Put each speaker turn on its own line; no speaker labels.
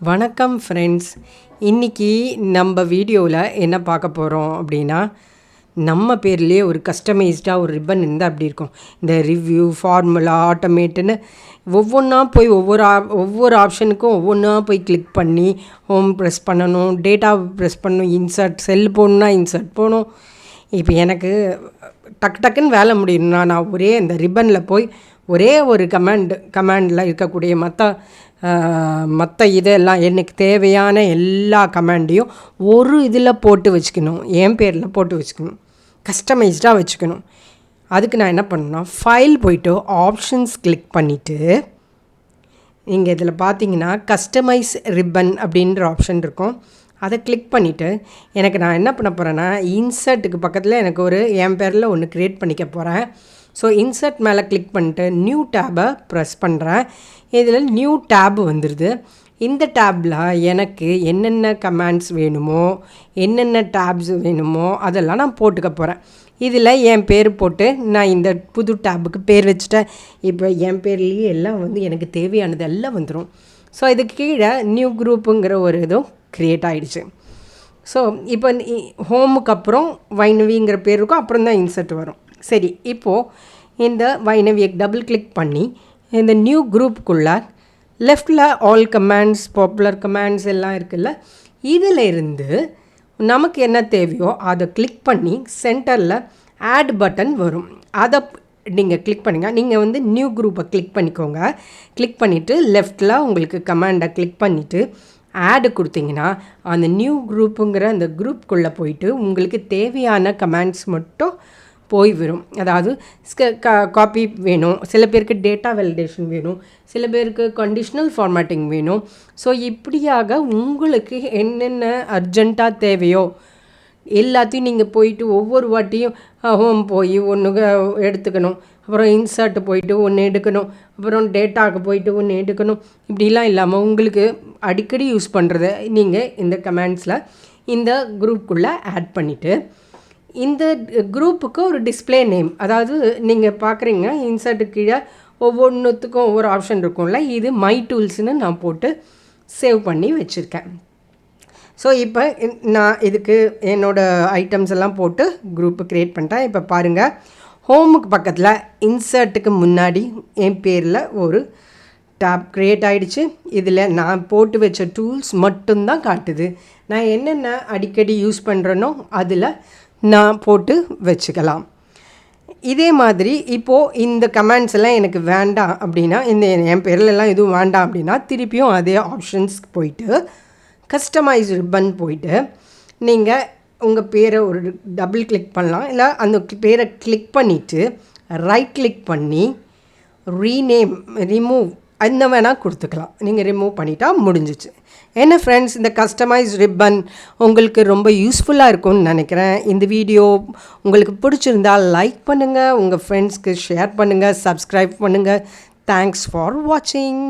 வணக்கம் ஃப்ரெண்ட்ஸ் இன்றைக்கி நம்ம வீடியோவில் என்ன பார்க்க போகிறோம் அப்படின்னா நம்ம பேர்லேயே ஒரு கஸ்டமைஸ்டாக ஒரு ரிப்பன் இருந்தால் அப்படி இருக்கும்? இந்த ரிவ்யூ ஃபார்முலா ஆட்டோமேட்டுன்னு ஒவ்வொன்றா போய் ஒவ்வொரு ஆப் ஒவ்வொரு ஆப்ஷனுக்கும் ஒவ்வொன்றா போய் கிளிக் பண்ணி ஹோம் ப்ரெஸ் பண்ணணும் டேட்டா ப்ரெஸ் பண்ணணும் இன்சர்ட் செல் போகணுன்னா இன்சர்ட் போகணும் இப்போ எனக்கு டக்கு டக்குன்னு வேலை முடியணும்னா நான் ஒரே இந்த ரிப்பனில் போய் ஒரே ஒரு கமாண்ட் கமாண்டில் இருக்கக்கூடிய மற்ற மற்ற இதெல்லாம் எனக்கு தேவையான எல்லா கமாண்டையும் ஒரு இதில் போட்டு வச்சுக்கணும். என் பேரில் போட்டு வச்சுக்கணும். கஸ்டமைஸ்டாக வச்சுக்கணும். அதுக்கு நான் என்ன பண்ணேன்னா ஃபைல் போயிட்டு ஆப்ஷன்ஸ் கிளிக் பண்ணிவிட்டு நீங்கள் இதில் பார்த்தீங்கன்னா கஸ்டமைஸ் ரிப்பன் அப்படின்ற ஆப்ஷன் இருக்கும். அதை கிளிக் பண்ணிவிட்டு எனக்கு நான் என்ன பண்ண போகிறேன்னா இன்சர்ட்டுக்கு பக்கத்தில் எனக்கு ஒரு என் பேரில் ஒன்று க்ரியேட் பண்ணிக்க போகிறேன் ஸோ இன்சர்ட் மேலே கிளிக் பண்ணிட்டு நியூ டேபை ப்ரெஸ் பண்ணுறேன் இதில் நியூ டேப் வந்துடுது இந்த டேப்பில் எனக்கு என்னென்ன கமாண்ட்ஸ் வேணுமோ என்னென்ன டேப்ஸ் வேணுமோ அதெல்லாம் நான் போட்டுக்க போகிறேன் இதில் என் பேர் போட்டு நான் இந்த புது டேபுக்கு பேர் வச்சுட்டேன். இப்போ என் பேர்லேயே எல்லாம் வந்து எனக்கு தேவையானது எல்லாம் வந்துடும் ஸோ இதுக்கு கீழே நியூ குரூப்புங்கிற ஒரு இதுவும் க்ரியேட் ஆகிடுச்சு ஸோ இப்போ ஹோமுக்கு அப்புறம் வைணவிங்கிற பேர் இருக்கும். அப்புறம் தான் இன்சர்ட் வரும். சரி இப்போது இந்த வைனவியை டபுள் கிளிக் பண்ணி இந்த நியூ குரூப்புக்குள்ளே லெஃப்டில் ஆல் கமாண்ட்ஸ் பாப்புலர் கமாண்ட்ஸ் எல்லாம் இருக்குல்ல இதில் இருந்து நமக்கு என்ன தேவையோ அதை கிளிக் பண்ணி சென்டரில் ஆட் பட்டன் வரும். அதை நீங்கள் கிளிக் பண்ணுங்கள் நீங்கள் வந்து நியூ குரூப்பை கிளிக் பண்ணிக்கோங்க. கிளிக் பண்ணிவிட்டு லெஃப்டில் உங்களுக்கு கமாண்டை கிளிக் பண்ணிவிட்டு ஆடு கொடுத்தீங்கன்னா அந்த நியூ குரூப்புங்கிற அந்த குரூப்புக்குள்ளே போயிட்டு உங்களுக்கு தேவையான கமாண்ட்ஸ் மட்டும் போய் வரும். அதாவது காப்பி வேணும். சில பேருக்கு டேட்டா வெலிடேஷன் வேணும். சில பேருக்கு கண்டிஷ்னல் ஃபார்மேட்டிங் வேணும். ஸோ இப்படியாக உங்களுக்கு என்னென்ன அர்ஜெண்ட்டாக தேவையோ எல்லாத்தையும் நீங்கள் போயிட்டு ஒவ்வொரு வாட்டியும் ஹோம் போய் ஒன்று எடுத்துக்கணும். அப்புறம் இன்சர்ட்டு போயிட்டு ஒன்று எடுக்கணும். அப்புறம் டேட்டாவுக்கு போயிட்டு ஒன்று எடுக்கணும். இப்படிலாம் இல்லாமல் உங்களுக்கு அடிக்கடி யூஸ் பண்ணுறத நீங்கள் இந்த கமெண்ட்ஸில் இந்த குரூப்புக்குள்ளே ஆட் பண்ணிவிட்டு இந்த குரூப்புக்கு ஒரு டிஸ்பிளே நேம் அதாவது நீங்கள் பார்க்குறீங்க இன்சர்ட்டு கீழே ஒவ்வொன்றுத்துக்கும் ஒவ்வொரு ஆப்ஷன் இருக்கும்ல இது மை டூல்ஸ்னு நான் போட்டு சேவ் பண்ணி வச்சுருக்கேன். ஸோ இப்போ நான் இதுக்கு என்னோடய ஐட்டம்ஸ் எல்லாம் போட்டு குரூப்பு க்ரியேட் பண்ணிட்டேன். இப்போ பாருங்கள் ஹோமுக்கு பக்கத்தில் இன்சர்ட்டுக்கு முன்னாடி என் பேரில் ஒரு டேப் க்ரியேட் ஆகிடுச்சு இதில் நான் போட்டு வச்ச டூல்ஸ் மட்டும்தான் காட்டுது. நான் என்னென்ன அடிக்கடி யூஸ் பண்ணுறேனோ அதில் நான் போட்டு வச்சுக்கலாம். இதே மாதிரி இப்போது இந்த கமெண்ட்ஸ் எல்லாம் எனக்கு வேண்டாம் அப்படின்னா இந்த என் பேர்லலாம் எதுவும் வேண்டாம் அப்படின்னா திருப்பியும் அதே ஆப்ஷன்ஸ்க்கு போயிட்டு கஸ்டமைஸ் ரிப்பன் போயிட்டு நீங்கள் உங்கள் பேரை ஒரு டபுள் கிளிக் பண்ணலாம். இல்லை அந்த பேரை கிளிக் பண்ணிவிட்டு ரைட் கிளிக் பண்ணி ரீநேம் ரிமூவ் அந்த வேணால் கொடுத்துக்கலாம். நீங்கள் ரிமூவ் பண்ணிட்டா முடிஞ்சிச்சு. என்ன ஃப்ரெண்ட்ஸ் இந்த கஸ்டமைஸ் ரிப்பன் உங்களுக்கு ரொம்ப யூஸ்ஃபுல்லாக இருக்கும்னு நினைக்கிறேன். இந்த வீடியோ உங்களுக்கு பிடிச்சிருந்தால் லைக் பண்ணுங்கள் உங்கள் ஃப்ரெண்ட்ஸ்க்கு ஷேர் பண்ணுங்கள் சப்ஸ்கிரைப் பண்ணுங்கள் தேங்க்ஸ் ஃபார் வாட்சிங்